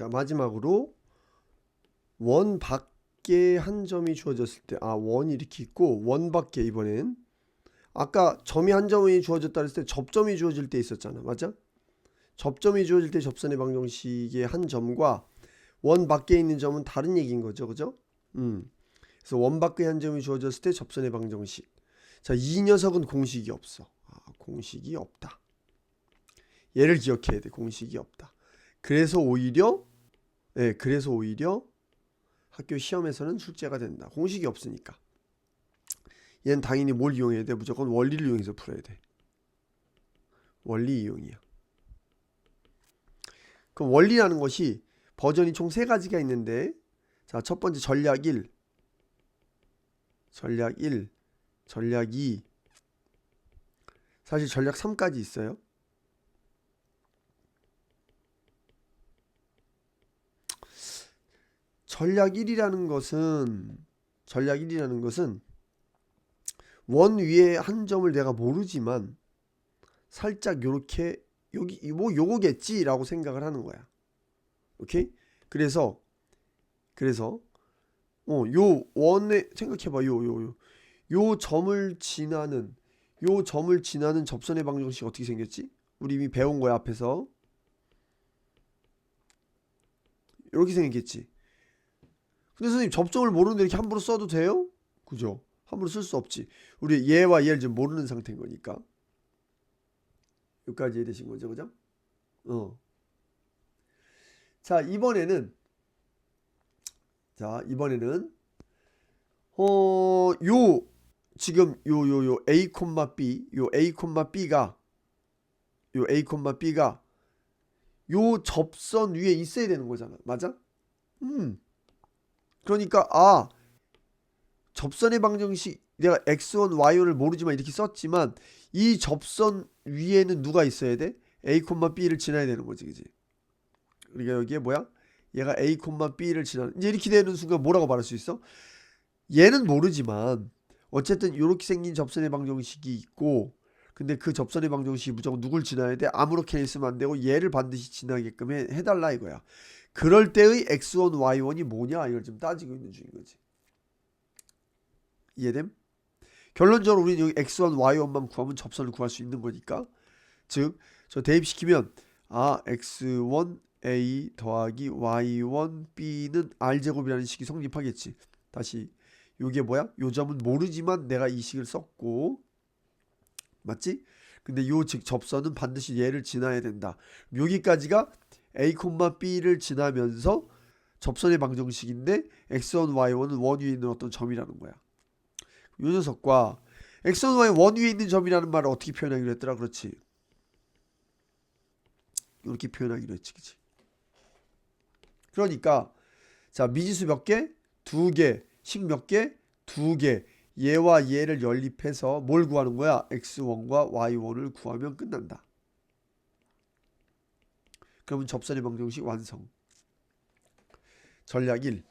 자 마지막으로 원 밖에 한 점이 주어졌을 때 아 원이 이렇게 있고 원 밖에 이번엔 아까 점이 한 점이 주어졌다 그랬을 때 접점이 주어질 때 있었잖아. 맞아? 접점이 주어질 때 접선의 방정식의 한 점과 원 밖에 있는 점은 다른 얘기인 거죠. 그죠? 음. 그래서 원 밖에 한 점이 주어졌을 때 접선의 방정식. 자 이 녀석은 공식이 없어. 아, 공식이 없다. 얘를 기억해야 돼. 공식이 없다. 그래서 오히려 예, 그래서 오히려 학교 시험에서는 출제가 된다. 공식이 없으니까. 얘는 당연히 뭘 이용해야 돼? 무조건 원리를 이용해서 풀어야 돼. 원리 이용이야. 그럼 원리라는 것이 버전이 총 세 가지가 있는데 자, 첫 번째 전략 1. 전략 1. 전략 2. 사실 전략 3까지 있어요. 전략 1이라는 것은 전략 1이라는 것은 원 위에 한 점을 내가 모르지만 살짝 요렇게 여기 뭐 요거겠지라고 생각을 하는 거야. 오케이? 그래서 그래서 어 요 원에 생각해 봐. 요 요 요 요 점을 지나는 요 점을 지나는 접선의 방정식 어떻게 생겼지? 우리 이미 배운 거야, 앞에서. 이렇게 생겼겠지. 근데 선생님 접점을 모르는데 이렇게 함부로 써도 돼요? 그죠? 함부로 쓸 수 없지. 우리 얘와 얘를 지금 모르는 상태인 거니까. 여기까지 이해되신 거죠, 그죠? 어. 자 이번에는 자 이번에는 어 요 지금 요 요 요 a b 요 a b가 요 a b가 요 접선 위에 있어야 되는 거잖아, 맞아? 음. 그러니까 아 접선의 방정식 내가 x1, y1을 모르지만 이렇게 썼지만 이 접선 위에는 누가 있어야 돼? a, b를 지나야 되는 거지, 그지? 우리가 여기에 뭐야? 얘가 a, b를 지나는 이제 이렇게 되는 순간 뭐라고 말할 수 있어? 얘는 모르지만 어쨌든 이렇게 생긴 접선의 방정식이 있고 근데 그 접선의 방정식이 무조건 누굴 지나야 돼? 아무렇게나 있으면 안 되고 얘를 반드시 지나게끔 해, 해달라 이거야. 그럴 때의 x1, y1이 뭐냐 이걸 지금 따지고 있는 중인 거지. 이해됨? 결론적으로 우리는 여기 x1, y1만 구하면 접선을 구할 수 있는 거니까 즉 저 대입시키면 아 x1 a 더하기 y1 b는 r제곱이라는 식이 성립하겠지. 다시 요게 뭐야? 요 점은 모르지만 내가 이 식을 썼고 맞지? 근데 요 즉 접선은 반드시 얘를 지나야 된다. 여기까지가 a, b를 지나면서 접선의 방정식인데 x1, y1은 원 위에 있는 어떤 점이라는 거야. 요 녀석과 x1, y 원 위에 있는 점이라는 말을 어떻게 표현하기로 했더라? 그렇지. 이렇게 표현하기로 했지, 그치? 그러니까 자 미지수 몇 개? 두 개. 식 몇 개? 두 개. 얘와 얘를 연립해서 뭘 구하는 거야? x1과 y1을 구하면 끝난다. 그러면 접선의 방정식 완성. 전략 1.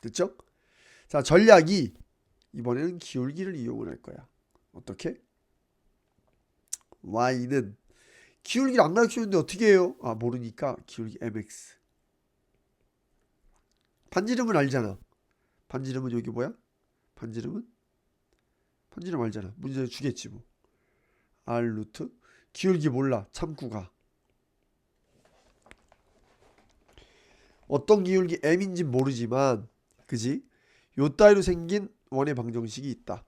됐죠? 자, 전략 2. 이번에는 기울기를 이용을 할 거야. 어떻게? y는 기울기를 안 가르치는데 어떻게 해요? 아, 모르니까 기울기 mx. 반지름은 알잖아. 반지름은 여기 뭐야? 반지름은? 반지름 알잖아. 문제 주겠지 뭐. r 루트 기울기 몰라. 참구가. 어떤 기울기 m인지 모르지만 그지? 요 따위로 생긴 원의 방정식이 있다.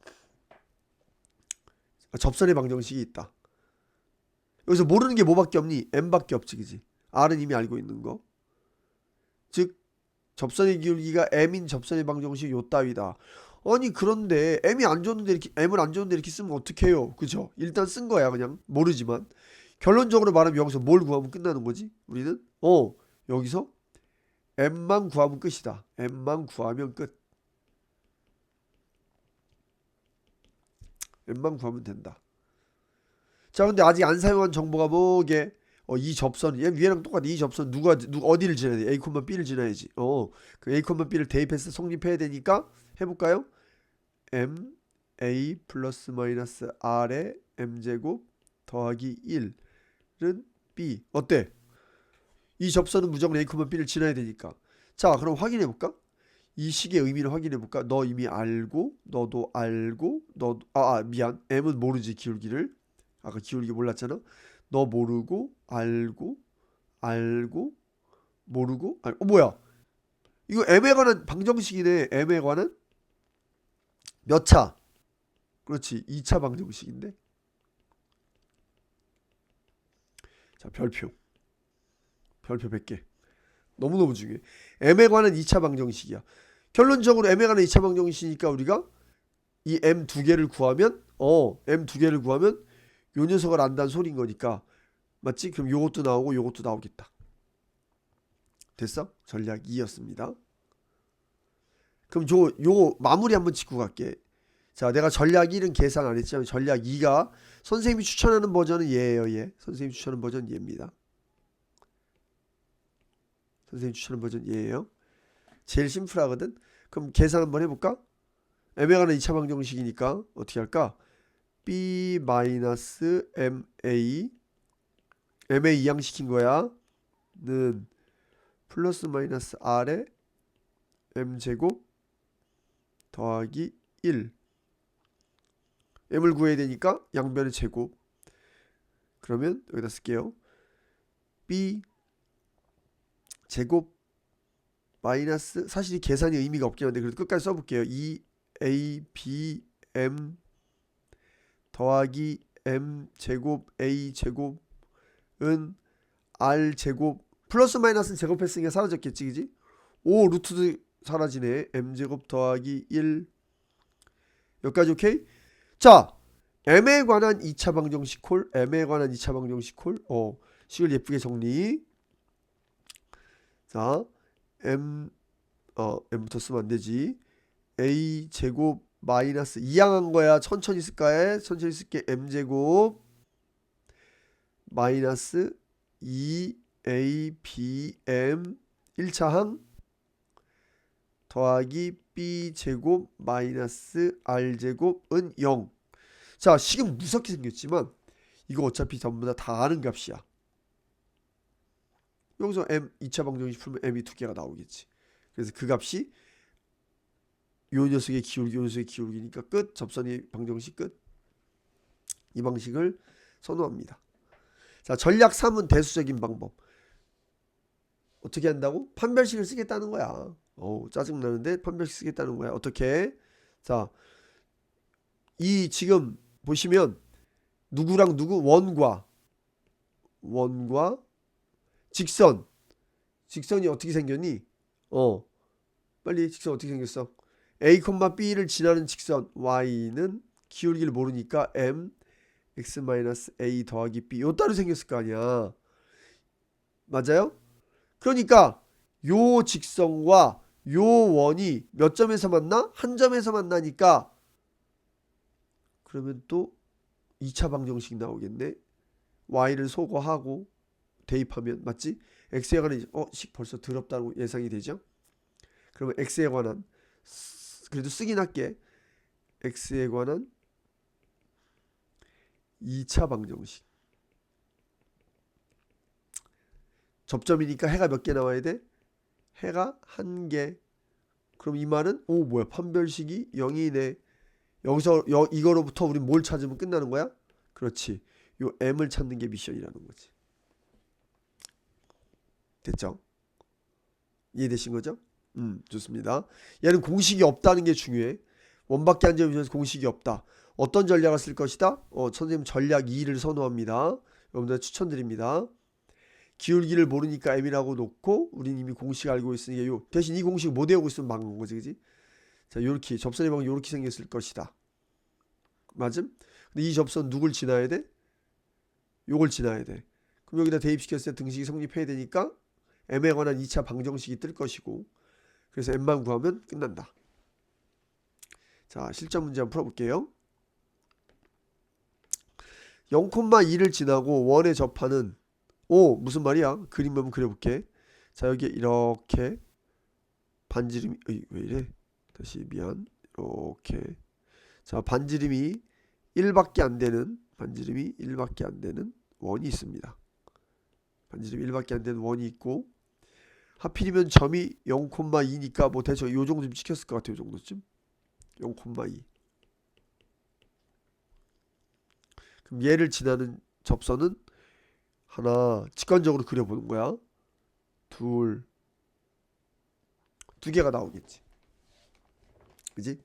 아, 접선의 방정식이 있다. 여기서 모르는 게 뭐밖에 없니? m밖에 없지 그지? r은 이미 알고 있는 거. 즉 접선의 기울기가 m인 접선의 방정식 요 따위다. 아니 그런데 m이 안 줬는데 이렇게 m을 안 줬는데 이렇게 쓰면 어떡해요? 그죠? 일단 쓴 거야 그냥 모르지만 결론적으로 말하면 여기서 뭘 구하면 끝나는 거지? 우리는 어 여기서 m만 구하면 끝이다. m만 구하면 끝. m만 구하면 된다. 자 근데 아직 안 사용한 정보가 뭐게? 어, 이 접선 얘 위에랑 똑같아. 이 접선 누가 누 어디를 지나야 돼? A, B를 지나야지. 어, 그 A, B를 대입해서 성립해야 되니까 해 볼까요? M A 플러스 마이너스 R의 M 제곱 더하기 1은 B 어때? 이 접선은 무조건 A, B를 지나야 되니까 자 그럼 확인해 볼까? 이 식의 의미를 확인해 볼까? 너 이미 알고 너도 알고 너도 아, 아 미안 M은 모르지 기울기를 아까 기울기 몰랐잖아 너 모르고 알고 알고 모르고 알 어, 뭐야? 이거 M에 관한 방정식이네 M에 관한? 몇 차? 그렇지 2차 방정식인데? 자 별표. 별표 100개. 너무너무 중요해. M에 관한 2차 방정식이야. 결론적으로 M에 관한 2차 방정식이니까 우리가 이 M 두 개를 구하면 어 M 두 개를 구하면 요 녀석을 안다는 소리인 거니까 맞지? 그럼 요것도 나오고 요것도 나오겠다. 됐어? 전략 2였습니다. 그럼 요, 요 마무리 한번 짚고 갈게. 자 내가 전략 1은 계산 안 했지만 전략 2가 선생님이 추천하는 버전은 얘예요 얘. 선생님이 추천하는 버전 얘입니다. 선생님이 추천하는 버전 얘예요. 제일 심플하거든? 그럼 계산 한번 해볼까? 관한 2차 방정식이니까 어떻게 할까 b 마이너스 ma ma 이항시킨 거야. 는 플러스 마이너스 r에 m제곱 더하기 1 m을 구해야 되니까 양변의 제곱. 그러면 여기다 쓸게요. B 제곱 마이너스 사실 이 계산이 의미가 없긴 한데 그래도 끝까지 써볼게요. 2a b m 더하기 m 제곱 a 제곱은 r 제곱 플러스 마이너스는 제곱했으니까 사라졌겠지 그지? 5 루트도 사라지네. m 제곱 더하기 1 여기까지 오케이? 자 m에 관한 2차 방정식 콜 m에 관한 2차 방정식 콜어 식을 예쁘게 정리. 자 m 어 m부터 쓰면 안 되지. a 제곱 마이너스 이항한 거야 천천히 쓸까해 천천히 쓸게 m 제곱 마이너스 2a b m 1차 항 더하기 b 제곱 마이너스 r 제곱은 0. 자, 식은 무섭게 생겼지만 이거 어차피 전부 다 다 아는 값이야. 여기서 m 2차 방정식 풀면 m이 두 개가 나오겠지. 그래서 그 값이 요 녀석의 기울기, 요 녀석의 기울기니까 끝. 접선의 방정식 끝. 이 방식을 선호합니다. 자, 전략 3은 대수적인 방법. 어떻게 한다고? 판별식을 쓰겠다는 거야. 어우 짜증나는데 판별식 쓰겠다는 거야. 어떻게? 자, 이 지금 보시면 누구랑 누구 원과 원과 직선 직선이 어떻게 생겼니? 어 빨리 직선 어떻게 생겼어? A, b를 지나는 직선 y는 기울기를 모르니까 m x-a 더하기 b 요 따로 생겼을 거 아니야. 맞아요? 그러니까 요 직선과 요 원이 몇 점에서 만나? 한 점에서 만나니까 그러면 또 2차 방정식 나오겠네. y를 소거하고 대입하면 맞지? x에 관한 어, 식 벌써 더럽다고 예상이 되죠? 그러면 x에 관한 그래도 쓰긴 할게. x에 관한 2차 방정식. 접점이니까 해가 몇 개 나와야 돼? 해가 한 개. 그럼 이 말은 오 뭐야 판별식이 0이네. 여기서 여, 이거로부터 우리 뭘 찾으면 끝나는 거야? 그렇지. 요 m을 찾는 게 미션이라는 거지. 됐죠? 이해되신 거죠? 음, 좋습니다. 얘는 공식이 없다는 게 중요해. 원밖에 안 잡으면서 공식이 없다. 어떤 전략을 쓸 것이다? 어, 선생님 전략 2를 선호합니다. 여러분들 추천드립니다. 기울기를 모르니까 m이라고 놓고 우린 이미 공식 알고 있으니까 요 대신 이 공식 못 외우고 있으면 망한 거지 그지 자 요렇게 접선의 방이 요렇게 생겼을 것이다 맞음 근데 이 접선 누굴 지나야 돼 요걸 지나야 돼 그럼 여기다 대입시켰을 때 등식이 성립해야 되니까 m에 관한 2차 방정식이 뜰 것이고 그래서 m만 구하면 끝난다. 자 실전 문제 한번 풀어볼게요. 0,2를 지나고 원에 접하는 오 무슨 말이야? 그림 한번 그려볼게. 자 여기 이렇게 반지름이 어이, 왜 이래? 다시 미안. 이렇게. 자 반지름이 1밖에 안 되는 반지름이 1밖에 안 되는 원이 있습니다. 반지름 1밖에 안 되는 원이 있고 하필이면 점이 0,2니까 뭐 대충 요 정도쯤 찍혔을 것 같아요. 요 정도쯤 0,2 그럼 얘를 지나는 접선은 하나 직관적으로 그려보는 거야. 둘, 두 개가 나오겠지. 그지?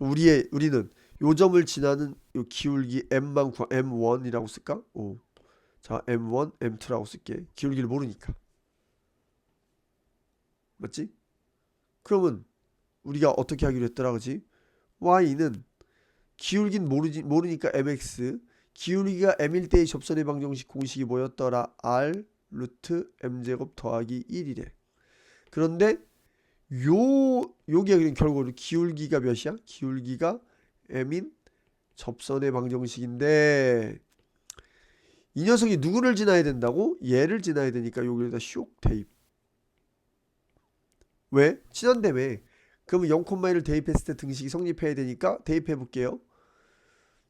우리의 우리는 요 점을 지나는 요 기울기 m만 구 m1이라고 쓸까? 오. 자, m1, m2라고 쓸게. 기울기를 모르니까. 맞지? 그러면 우리가 어떻게 하기로 했더라, 그지? y는 기울기는 모르지 모르니까 mx 기울기가 m일 때의 접선의 방정식 공식이 뭐였더라? r 루트 m제곱 더하기 1이래. 그런데 요 요게 그냥 결국으로 기울기가 몇이야? 기울기가 m인 접선의 방정식인데 이 녀석이 누구를 지나야 된다고? 얘를 지나야 되니까 여기에다 쇽 대입. 왜? 지난다며. 그러면 0,1을 대입했을 때 등식이 성립해야 되니까 대입해 볼게요.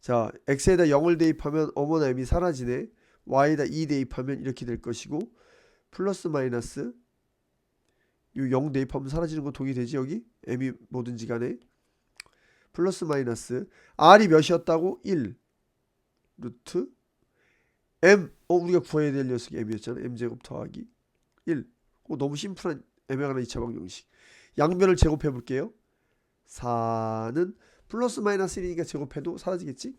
자, x에다 0을 대입하면 어머나 m이 사라지네. y에다 2 대입하면 이렇게 될 것이고 플러스 마이너스 요0 대입하면 사라지는 거 동의되지 여기? m이 뭐든지 간에 플러스 마이너스 r이 몇이었다고? 1 루트 m 어 우리가 구해야 될 녀석이 m이었잖아 m제곱 더하기 1 어, 너무 심플한 애매한 2차 방정식. 양변을 제곱해 볼게요. 4는 플러스 마이너스 1이니까 제곱해도 사라지겠지?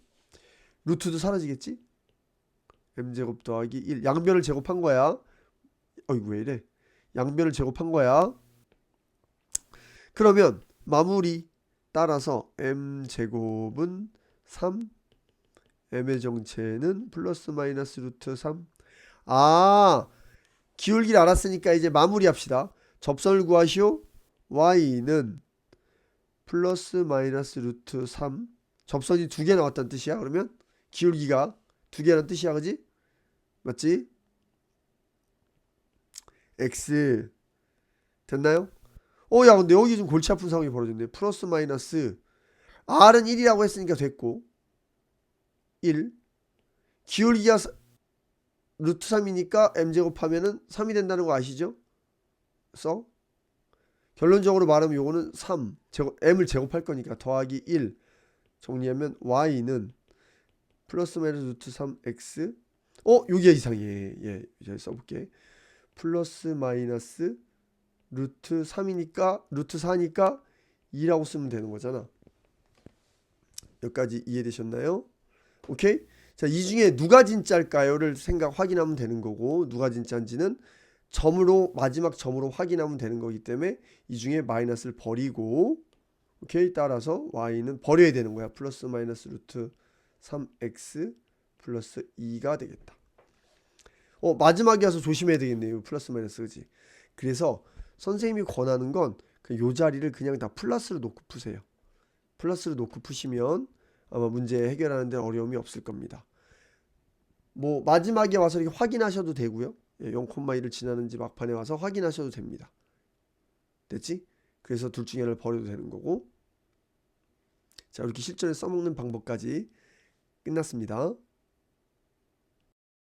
루트도 사라지겠지? m제곱 더하기 1 양변을 제곱한 거야. 어이구 왜 이래? 양변을 제곱한 거야. 그러면 마무리 따라서 m제곱은 3 m의 정체는 플러스 마이너스 루트 3 아, 기울기를 알았으니까 이제 마무리 합시다. 접선을 구하시오. y는 플러스 마이너스 루트 3 접선이 두 개 나왔다는 뜻이야. 그러면 기울기가 두 개라는 뜻이야. 그지? 맞지? x 됐나요? 어, 야, 근데 여기 좀 골치 아픈 상황이 벌어졌네. 플러스 마이너스 r은 1이라고 했으니까 됐고 1 기울기가 사- 루트 3이니까 m제곱 하면은 3이 된다는 거 아시죠? 써? 결론적으로 말하면 요거는 3 제곱, m을 제곱할 거니까 더하기 1 정리하면 y는 플러스 마이너스 루트 3x 어 여기가 이상해. 예 이제 써볼게. 플러스 마이너스 루트 3이니까 루트 4니까 2라고 쓰면 되는 거잖아. 여기까지 이해되셨나요? 오케이? 자, 이 중에 누가 진짜일까요를 생각 확인하면 되는 거고 누가 진짜인지는 점으로 마지막 점으로 확인하면 되는 거기 때문에 이 중에 마이너스를 버리고 오케이? 따라서 y는 버려야 되는 거야. 플러스 마이너스 루트 3x 플러스 2가 되겠다. 어, 마지막에 와서 조심해야 되겠네요. 플러스 마이너스 그지? 그래서 선생님이 권하는 건그요 자리를 그냥 다 플러스로 놓고 푸세요. 플러스로 놓고 푸시면 아마 문제 해결하는 데 어려움이 없을 겁니다. 뭐 마지막에 와서 이렇게 확인하셔도 되고요. 예, 0,1을 지나는지 막판에 와서 확인하셔도 됩니다. 됐지? 그래서 둘 중에 하나를 버려도 되는 거고. 자, 이렇게 실전에 써먹는 방법까지 끝났습니다.